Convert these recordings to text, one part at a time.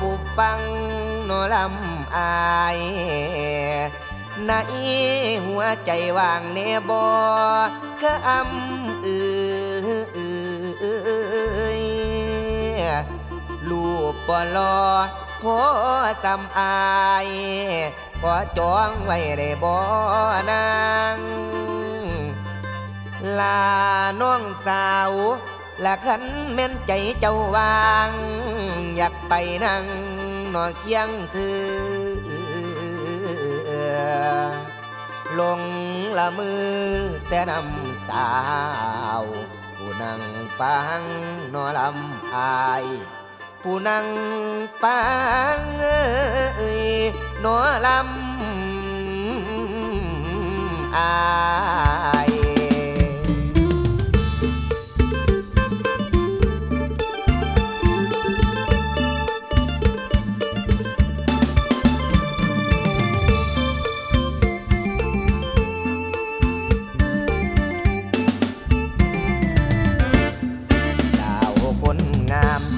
บุฟังโนลำอายในหัวใจว่างเนบอก็อำเอือยลูกปลอพอสำอายขอจองไว้ได้บ่นางลาน้องสาวละขันแม่นใจเจ้าวาง อยากไปนั่งนอเคียงเธอลงละมือแต่นำสาว ผู้นั่งฟังนอลำอาย ผู้นั่งฟังเอ้ยนอลำอาย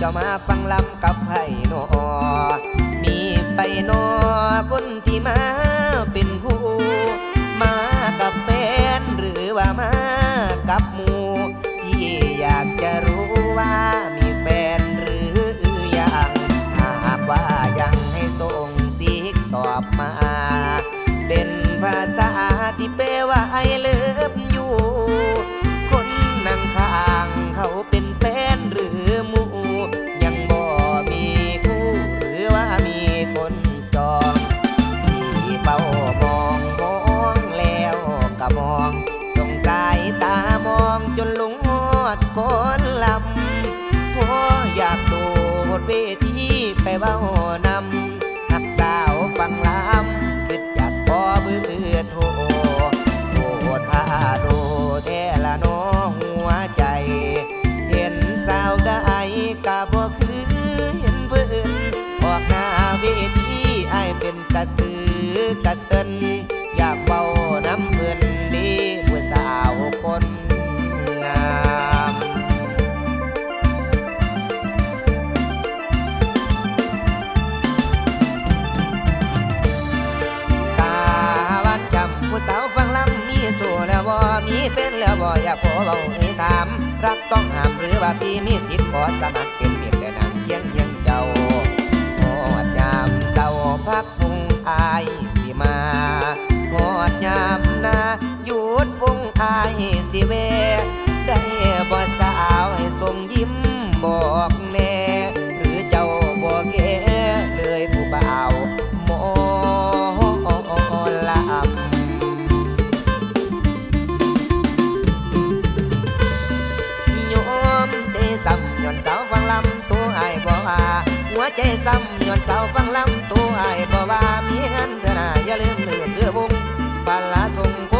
เจะมาฟังลำกับไผ่นอมีไปนอคนที่มาเป็นคู่มากับแฟนหรือว่ามากับหมูที่อยากจะรู้ว่ามีแฟนหรือยังหากว่ายังให้ส่งสิกตอบมา เป็นภาษาที่แปลว่าไอเล องจนหลงหอดคนลำพออยากโดดเวทีไปเบ้านำหักสาวฟังลำคิดอยากขอเบื่อโทโปรดพาโดแทละน้อหัวใจ เห็นสาวได้กะบ่คือเห็นเพิ่อนออกหน้าเวทีไอเป็นกระตือกระเติน แฟนแล้วบ่อยากขอเบาให้ถาม รักต้องห้ามหรือว่าพี่มีสิทธิ์ขอสมัครเป็นเพียงแต่นางเชียงเฮียงเจ้าโอดยามเจ้าพักพุงอาย ใจซ้ำหย้อนเสาฟังลำตัวไอ้บ่ว่ามีงานเธอหน่าอย่าลืมเหนือเสื้อวงปลาทรง